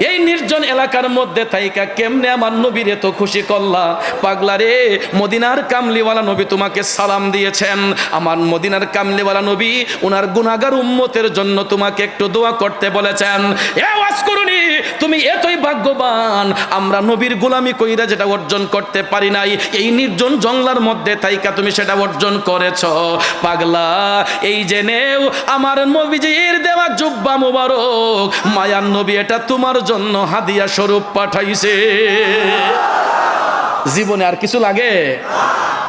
এই নির্জন এলাকার মধ্যে থাইকা কেমনে আমার নবীর এত খুশি করলা? পাগলা রে, মদিনার কামলিওয়ালা নবী তোমাকে সালাম দিয়েছেন। আমার মদিনার কামলিওয়ালা নবী ওনার গুণাগার উম্মতের জন্য তোমাকে একটু দোয়া করতে বলেছেন। এ ওয়াজ করুনি তুমি এতই ভাগ্যবান, আমরা নবীর গোলামি কইরা যেটা অর্জন করতে পারি নাই। এই নির্জন জঙ্গলার মধ্যে থাইকা তুমি সেটা অর্জন করেছ। পাগলা, এই জেনেও আমার নবীজির দেওয়া জুব্বা মুবারক, মায়ার নবী এটা তোমার জন্য হাদিয়া স্বরূপ পাঠাইছে। জীবনে আর কিছু লাগে?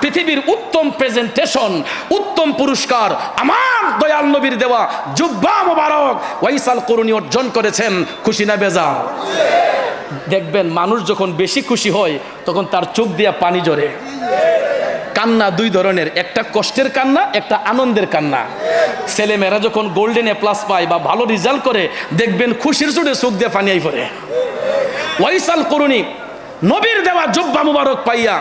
পৃথিবীর উত্তম প্রেজেন্টেশন উত্তম পুরস্কার আমার দয়াল নবীর দেওয়া জুব্বা মুবারক ওয়াইসাল করুনি অর্জন করেছেন। খুশি না বেজা দেখবেন মানুষ যখন বেশি খুশি হয়, তখন তার চোখ দিয়া পানি জরে কান্না দুই ধরনের, একটা কষ্টের কান্না, একটা আনন্দের কান্না। ছেলেমেয়েরা যখন গোল্ডেন এ প্লাস পায় বা ভালো রেজাল্ট করে, দেখবেন খুশির চোটে চোখ দিয়ে পানি আই পড়ে। ওয়াইসাল করুনি নবীর দেওয়া জব্বা মুবারক পাইয়া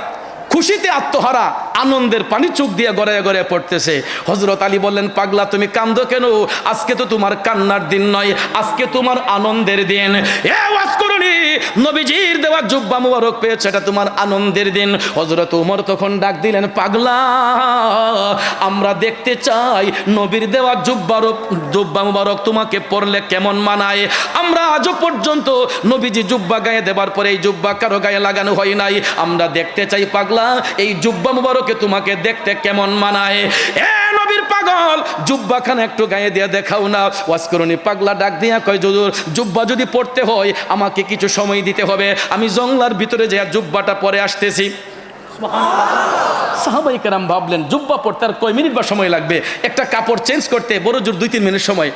খুশিতে আত্মহারা, আনন্দের পানি চোখ দিয়ে গড়ে গড়ে পড়তেছে। হজরত আলী বললেন, পাগলা, তুমি কান্দো কেন? আজকে তো তোমার কান্নার দিন নয়, আজকে তোমার আনন্দের দিন। এ নবীজির দেওয়া জুব্বা মুবারক পেয়েছে, এটা তোমার আনন্দের দিন। হজরত উমর তখন ডাক দিলেন, পাগলা, আমরা দেখতে চাই নবীর দেওয়া জুব্বারক জুব্বা মুবারক তোমাকে পড়লে কেমন মানায়? আমরা আজও পর্যন্ত নবীজি জুব্বা গায়ে দেবার পরে এই জুব্বা কারও গায়ে লাগানো হয় নাই। আমরা দেখতে চাই, পাগলা, এই জুব্বা মুবারকে তোমাকে দেখতে কেমন মানায়? এ নবীর পাগল জুব্বা খান একটু গায়ে দিয়ে দেখাও না। ওয়াসকরণী পাগলা, ডাক দিয়া কয় যদুর জুব্বা যদি পড়তে হয়, আমাকে কিছু সময় দিতে হবে। আমি জংলার ভিতরে যে জুব্বাটা পরে আসতেছি। সাহাবাই কেরাম ভাবলেন, জুব্বা পড়তে আর কয় মিনিট বা সময় লাগবে? একটা কাপড় চেঞ্জ করতে বড় জোর দুই তিন মিনিট সময়।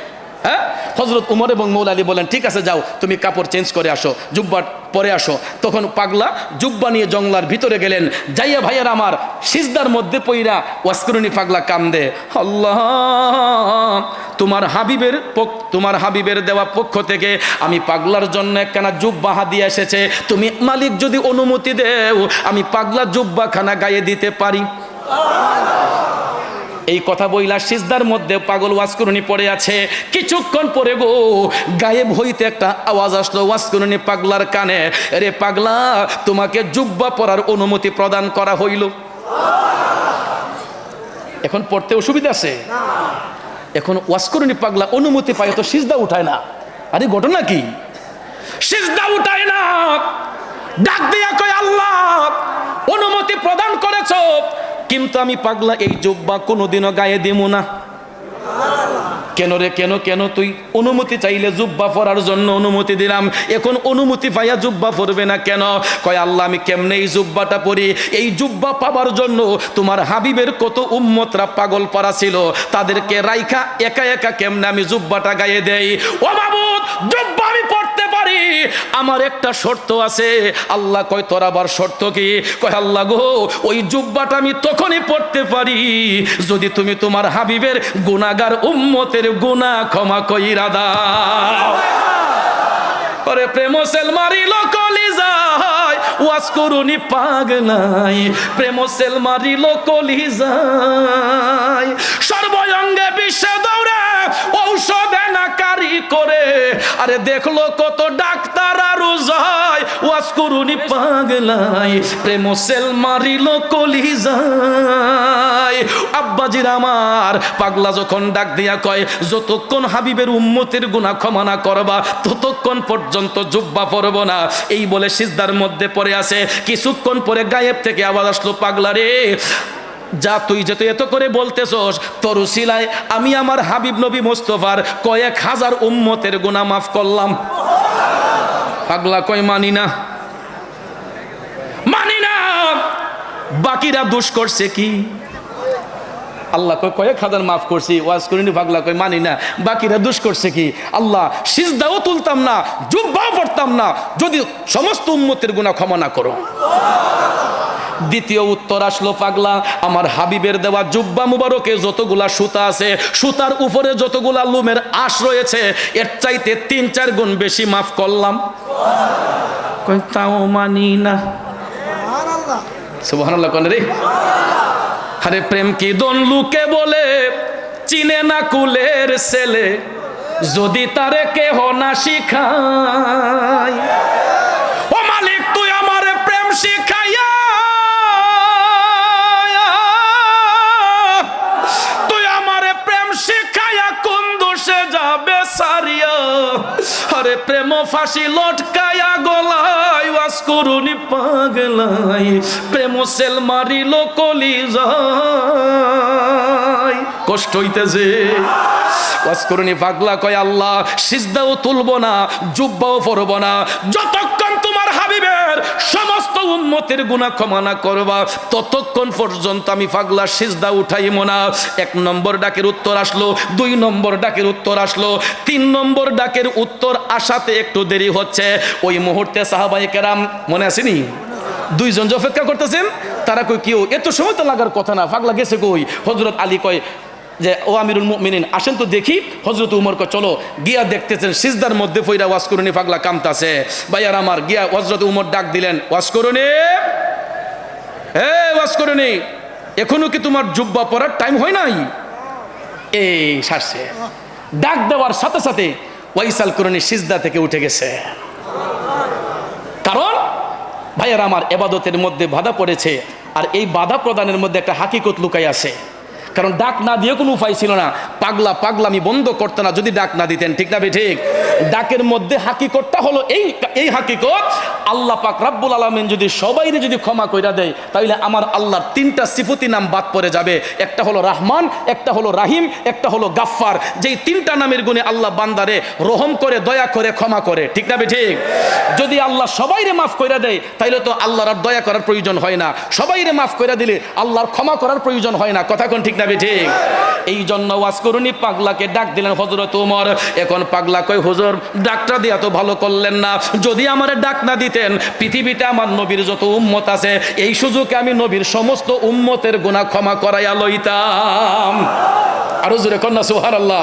হ্যাঁ? হজরত উমর এবং মৌল আলী বলেন, ঠিক আছে, যাও, তুমি কাপড় চেঞ্জ করে আসো জুব্বা পরে আসো। তখন পাগলা জুব্বা নিয়ে জংলার ভিতরে গেলেন। যাইয়া ভাইয়ার আমার সিজদার মধ্যে পইরা ওয়াস্করণী পাগলা কান্দে। আল্লাহ, তোমার হাবিবের তোমার হাবিবের দেওয়া পক্ষ থেকে আমি পাগলার জন্য একখানা জুব্বা হাদিয়ে এসেছে। তুমি মালিক যদি অনুমতি দেও, আমি পাগলা জুব্বা খানা গায়ে দিতে পারি। এই কথা বইলা সিজদার মধ্যে পাগল ওয়াজকুরুনি পড়ে আছে। কিছুক্ষণ পরে গো, গায়েব হইতে একটা আওয়াজ আসলো ওয়াজকুরুনি পাগলার কানে। রে পাগলা, তোমাকে জুব্বা পরার অনুমতি প্রদান করা হইল। এখন পড়তে অসুবিধা আছে। এখন ওয়াজকুরুনি পাগলা অনুমতি পায়, তো সিজদা উঠায় না। আরে ঘটনা কি? সিজদা উঠায় না। ডাক দিয়া কয়, আল্লাহ, অনুমতি প্রদান করেছ। কিন্তু আমি পাগলা, এই জুব্বা কোনোদিনও গায়ে দিব না। কেন রে, কেন কেন তুই? অনুমতি চাইলে জুব্বা পরার জন্য অনুমতি দিলাম। এখন অনুমতি পাইয়া জুব্বা পরবে না কেন? কয়, আল্লাহ, আমি কেমনে এই জুব্বাটা পরি? এই জুব্বা পাবার জন্য তোমার হাবিবের কত উম্মতরা পাগল পারা ছিল। তাদেরকে রাইখা একা একা কেমনে আমি জুব্বাটা গায়ে দেই? ও বাবুদ জুব্বা আমি পড়তে আমার একটা শর্ত আছে। আল্লাহ কয়, তোর আবার শর্ত কি? কয়, আল্লাহ গো, ওই জুব্বাটা আমি তখনই পড়তে পারি যদি তুমি তোমার হাবিবের গুনাগার উম্মতের গুনাহ ক্ষমা কইরা দাও। করে প্রেম সেল মারিল কলিজায় ওয়াজ করুনি পাগলাই প্রেম সেল মারিল কলিজায় সর্বঙ্গে বিশ্ব দৌড়ে ঔষধে না কারি। আরে দেখল কত ডাক্তার যায়, ওয়াজ করুনি পাগলাই প্রেম সেল মারিল কলিজায়। আব্বাজির আমার, পাগলা যখন ডাক দিয়া কয়, যতক্ষণ হাবিবের উম্মতের গুনাহ ক্ষমা না করবা, ততক্ষণ পর্যন্ত জুব্বা পরব না। এই বলে সিজদার মধ্যে পড়ে আছে। কিছুক্ষণ পরে গায়েব থেকে আওয়াজ আসলো, পাগলা রে, যা তুই যে তুই এত করে বলতেছস, তোর উসিলায় আমি আমার হাবিব নবী মোস্তফার কয়েক হাজার উম্মতের গুনাহ মাফ করলাম। পাগলা কয়, মানি না। মানি না। বাকিরা দোষ করছে কি? আল্লাহ কয়, কয়েক হাজার মাফ করছি। ওয়াজ করিনি, পাগলা কয়, মানি না। বাকিরা দোষ করছে কি? আল্লাহ সিজদাও তুলতাম না, জুব্বাও পড়তাম না। যদি সমস্ত উম্মতের গুণা ক্ষমা না করো। দ্বিতীয় উত্তর আসলো পাগলা। আমার হাবিবের দেওয়া জুব্বা মুবারকে যতগুলা সুতা আছে সুতার উপরে যতগুলা লুমের আশ রয়েছে এর চাইতে তিন চার গুণ বেশি মাফ করলাম। তাও মানি না। সুবহানাল্লাহ কোন রে। আরে প্রেম কি দন লুকে বলে চিনে না কুলের ছেলে যদি তারে কেহ না শিখায়। আরে প্রেম ফাঁসি লটকায়া গলাই ওয়াস করুনি পাগলাই। প্রেম সেল মারিল কলি যায় কষ্ট হইতেছে ওয়াস করুনি পাগলা কয় আল্লাহ, সিজদাও তুলব না, জুব্বাও পরব না, যতক্ষণ উম্মতের গুনাহ ক্ষমা না করবা, ততক্ষণ পর্যন্ত আমি পাগলা সিজদা উঠাইব না। এক নম্বর ডাকের উত্তর আসলো, দুই নম্বর ডাকের উত্তর আসলো, তিন নম্বর ডাকের উত্তর আসাতে একটু দেরি হচ্ছে। ওই মুহূর্তে সাহাবাই কেরাম, মনে আসেনি দুইজন যে অপেক্ষা করতেছেন, তারা কই কেউ এত সময় তো লাগার কথা না, পাগলা গেছে কই? হজরত আলী কয় যে, ও আমিরুল মুমিনিন, আসেন তো দেখি হজরত উমর কে চলো। গিয়া দেখতেছেন, সিজদার মধ্যে ফইরা ওয়াজ করুনি, পাগলা কামতাছে। ভাইয়ার আমার, গিয়া হজরত উমর ডাক দিলেন, ওয়াজ করুনি? হে ওয়াজ করুনি। এখনও কি তোমার জুব্বা পরার টাইম হয় নাই? এই, সারছে। ডাক দেওয়ার সাথে সাথে ওয়াইসাল করুনি সিজদা থেকে উঠে গেছে। কারণ ভাইয়ার আমার এবাদতের মধ্যে বাধা পড়েছে, আর এই বাধা প্রদানের মধ্যে একটা হাকিকত লুকাই আছে। কারণ ডাক না দিয়ে কোনো উপায় ছিল না। পাগলা পাগলামি বন্ধ করতে না যদি ডাক না দিতেন, ঠিক না ঠিক? ডাকের মধ্যে হাকিকতটা হলো এই এই হাকিকত, আল্লাহ পাক রাব্বুল আলমিন যদি সবাইরে যদি ক্ষমা কইরা দেয় তাহলে আমার আল্লাহর তিনটা সিফতি নাম বাদ পড়ে যাবে। একটা হলো রাহমান, একটা হলো রাহিম, একটা হলো গাফফার। যেই তিনটা নামের গুণে আল্লাহ বান্দারে রহম করে, দয়া করে, ক্ষমা করে, ঠিক না ঠিক? যদি আল্লাহ সবাইরে মাফ কইরা দেয়, তাইলে তো আল্লাহর আর দয়া করার প্রয়োজন হয় না। সবাইরে মাফ কইরা দিলে আল্লাহর ক্ষমা করার প্রয়োজন হয় না। কথা কোন ঠিক না ঠিক? এই জন্য ওয়াজ করুনি, পাগলাকে ডাক দিলেন হজরত উমর। এখন পাগলা কই হুজুর, ডাকটা দিয়া তো ভালো করলেন না। যদি আমার ডাক না দিতেন, পৃথিবীতে আমার নবীর যত উম্মত আছে, এই সুযোগে আমি নবীর সমস্ত উম্মতের গুনাহ ক্ষমা করাইয়া লইতাম। আরও জোরে কন্যা সোহার আল্লাহ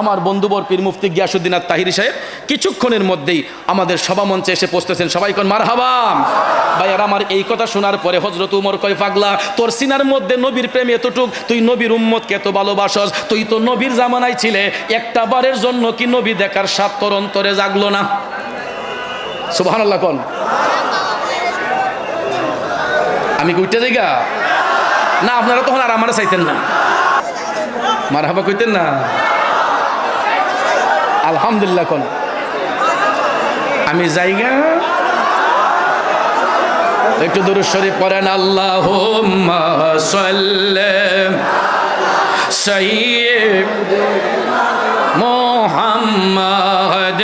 আমার বন্ধুবর পীর মুফতি গিয়াসুদ্দিন আর তাহিরি সাহেব, কিছুক্ষণের মধ্যেই আমাদের সভা মঞ্চে এসে পৌঁছতেছেন সবাই কোন মার হাবাম ভাইয়ার আমার এই কথা শোনার পরে হজরত উমর কয়, পাগলা, তোর সিনার মধ্যে নবীর প্রেম এতটুক, তুই নবীর উম্মতকে এত ভালোবাসস, তুই তো নবীর জামানায় ছিলে, একটা বারের জন্য কি নবী দেখার সাত তোর অন্তরে জাগলো না? সুবাহ আল্লাহ কন? আমি কইতে যাইগা? না, আপনারা তখন আর আমার চাইতেন না। মার হাবা কইতেন না। আলহামদুলিল্লাহ কোন? আমি জায়গা একটু দূর শরীফ পড়েন আল্লাহ মোহাম্মদ